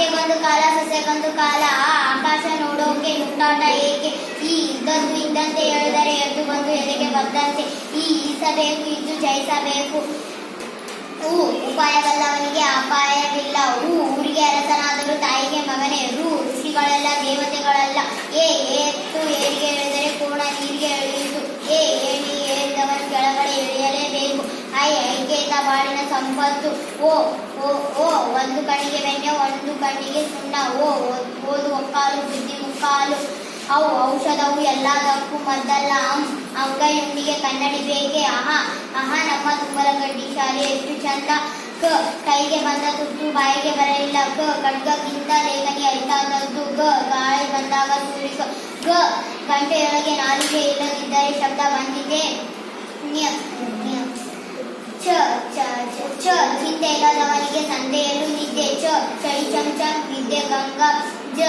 ಸತ್ಯಕ್ಕೊಂದು ಕಾಲ ಸಸ್ಯಕ್ಕೊಂದು ಕಾಲ ಆಕಾಶ ನೋಡೋಕೆ ಮುಟ್ಟಾಟ ಏಕೆ ಈ ಇದ್ದದ್ದು ಇದ್ದಂತೆ ಹೇಳಿದರೆ ಎದ್ದು ಬಂದು ಎದೆಗೆ ಬಂದಂತೆ ಈ ಈಸಬೇಕು, ಇದ್ದು ಜಯಿಸಬೇಕು. ಹೂ ಉಪಾಯವಲ್ಲವನಿಗೆ ಅಪಾಯವಿಲ್ಲ. ಹೂ ಊರಿಗೆ ಅರಸನಾದರೂ ತಾಯಿಗೆ ಮಗನೇ. ರೂ, ಋಷಿಗಳೆಲ್ಲ ದೇವತೆಗಳಲ್ಲ. ಏ ಏತ್ತು ಏರಿಗೆ ಹೇಳಿದರೆ ಕೋಣ ನೀರಿಗೆ ಹೇಳಿದ್ದು ಏ, ಏಣಿ ಏರಿದವನು ಕೆಳಗಡೆ ಎಳೆಯಲೇಬೇಕು. ಐ ಐಕೇತ ಬಾಳಿನ ಸಂಪತ್ತು. ಓ ಓ ಓ, ಒಂದು ಕಣ್ಣಿಗೆ ಬೆಣ್ಣೆ ಒಂದು ಕಣ್ಣಿಗೆ ಸುಣ್ಣ, ಓ ಓದು ಒಕ್ಕಾಲು ಬುದ್ಧಿ ಮುಕ್ಕಾಲು ಅವು ಔಷಧವು ಎಲ್ಲದಕ್ಕೂ ಮದ್ದಲ್ಲ. ಅಂ ಅಂಗೈಯುಂಡಿಗೆ ಕನ್ನಡಿ ಬೇಕೆ? ಅಹ ಅಹ ನಮ್ಮ ತುಮ್ಮಲಗಡ್ಡಿ ಶಾಲೆ ಎಷ್ಟು ಚಂದ. ಕ, ಕೈಗೆ ಬಂದ ತುತ್ತು, ಬಾಯಿಗೆ ಬರಲಿಲ್ಲ. ಕ, ಖಡ್ಗಕ್ಕಿಂತ ಲೇಖನಿ ಐತಾದದ್ದು ಗ, ಗಾಳಿ ಬಂದಾಗ ಸುರಿ ಗ, ಗಂಟೆಯೊಳಗೆ ನಾಲಿಗೆ ಇಲ್ಲದಿದ್ದರೆ ಶಬ್ದ ಬಂದಿದೆ. ಚ ಚ ಚ ಚ ಚಿಂತೆ ಇಲ್ಲದವನಿಗೆ ಸಂತೆಯಲ್ಲೂ ನಿದ್ದೆ ಚ ಚಳಿ ಚಮಚ ವಿದ್ಯೆ ಗಂಗಾ, ಜ,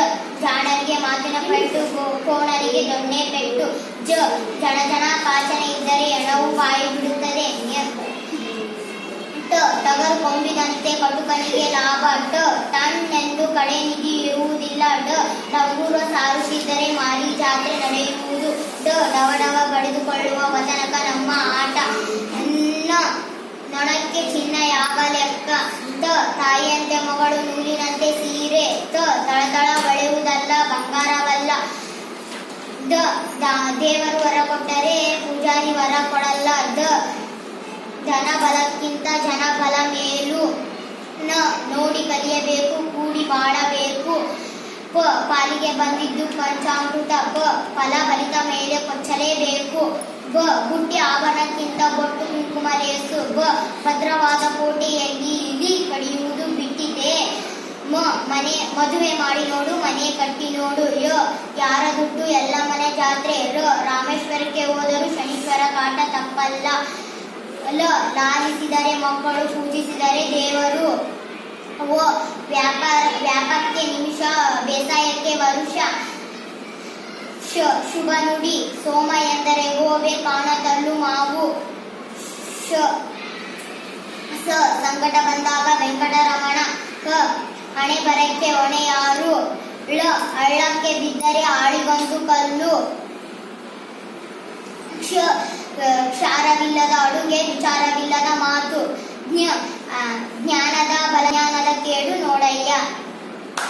ಜಾಣರಿಗೆ ಮಾತಿನ ಪೆಟ್ಟು ಕೋಣರಿಗೆ ದೊಣ್ಣೆ ಪೆಟ್ಟು, ಜ ಜನ ಜನ, ಪಾಚನೆ ಇದ್ದರೆ ಎಣವು ಬಾಯಿ ಬಿಡುತ್ತದೆ ಟ ಟಗರು ಕೊಂಬಿದಂತೆ ಕಟುಕನಿಗೆ ಲಾಭ, ಟ ಟನ್ ಎಂದು ಕಡೆ ನಿಧಿ ಇರುವುದಿಲ್ಲ ಲೆಕ್ಕ ತ ತಾಯಿಯಂತೆ ಮಗಳು ನೂಲಿನಂತೆ ಸೀರೆ ತ ತಳತಳ ಬಳೆಯುವುದಲ್ಲ ಬಂಗಾರವಲ್ಲ. ದ ದೇವರು ವರ ಕೊಟ್ಟರೆ ಪೂಜಾರಿ ವರ ಕೊಡಲ್ಲ. ದ ಧನ ಬಲಕ್ಕಿಂತ ಜನ ಬಲ ಮೇಲು ನ ನೋಡಿ ಕಲಿಯಬೇಕು, ಕೂಡಿ ಬಾಳಬೇಕು. ಪ ಪಾಲಿಗೆ ಬಂದಿದ್ದು ಪಂಚಾಮೃತ. ಪ ಫಲ ಬಲಿತ ಮೇಲೆ ಕೊಚ್ಚಲೇಬೇಕು. ಬ ಗುಟ್ಟಿ ಆಭರಣಕ್ಕಿಂತ ಬೊಟ್ಟು ಕುಂಕುಮ ಬ ಭದ್ರವಾದ ಕೋಟೆಯಲ್ಲಿ ಇಲಿ ಕಡಿಯುವುದು ಬಿಟ್ಟಿದೆ. ಮನೆ, ಮದುವೆ ಮಾಡಿ ನೋಡು, ಮನೆ ಕಟ್ಟಿ ನೋಡು. ಯೋ, ಯಾರ ದುಡ್ಡು? ಎಲ್ಲ ಮನೆ ಜಾತ್ರೆ. ರೋ, ರಾಮೇಶ್ವರಕ್ಕೆ ಹೋದರೂ ಶನೀಶ್ವರ ಕಾಟ ತಪ್ಪಲ್ಲ. ಲ ಲಾಲಿಸಿದರೆ ಮಕ್ಕಳು ಪೂಜಿಸಿದರೆ ದೇವರು. ಓ, ವ್ಯಾಪಾರ ವ್ಯಾಪಕ್ಕೆ ನಿಮಿಷ, ಬೇಸಾಯಕ್ಕೆ ವರುಷ. ಶುಭ ನುಡಿ. ಸೋಮ ಎಂದರೆ ಗೋವೆ ಕಾಣತಲ್ಲು ಮಾವು. ಸಂಕಟ ಬಂದಾಗ ವೆಂಕಟರಮಣ, ಕ, ಹಣೆ ಬರಕ್ಕೆ ಹೊಣೆಯಾರು. ಳ, ಹಳ್ಳಕ್ಕೆ ಬಿದ್ದರೆ ಆಳಿಗೊಂದು ಕಲ್ಲು. ಕ್ಷ, ಕ್ಷಾರವಿಲ್ಲದ ಅಡುಗೆ ವಿಚಾರವಿಲ್ಲದ ಮಾತು.